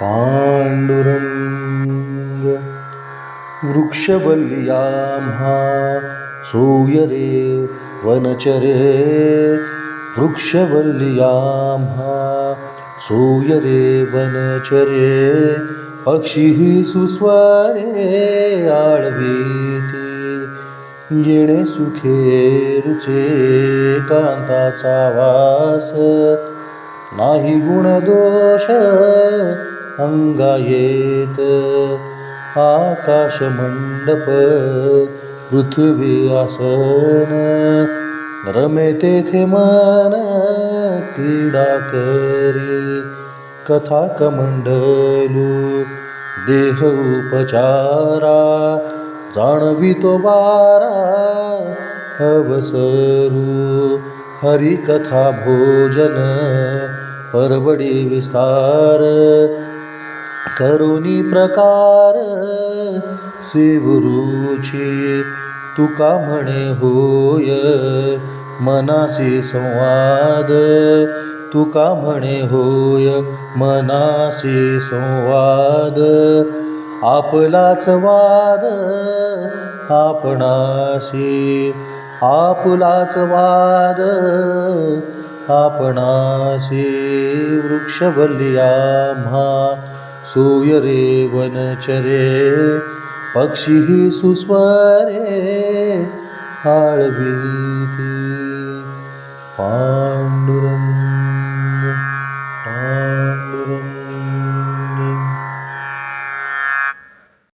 पांडुरंग वृक्षवल्ल्याम्हा सूयरे वनचरे वृक्षवल्ल्याम्हा सूयरे वनचरे पक्षी सुस्वरे आळवीते. येणे सुखे रुचे कांताचा वास नाही गुणदोष अंगायेत आकाश मंडप पृथ्वी आसन रमे तेथे मन क्रीडा करी कथा कमंडलू देह उपचारा जाणवितो बारा अवसरू हरिकथा भोजन परबडी विस्तार करुणी प्रकार शिवरुची तुका म्हणे होय मनासी संवाद तुका म्हणे होय मनासी संवाद. आपलाच वाद आपणाशी आपुलाच वाद आपणाशी वृक्षवल्ल्याम्हा सूयरे वनचरे पक्षी सुस्वरे आळवीती पांडुरंग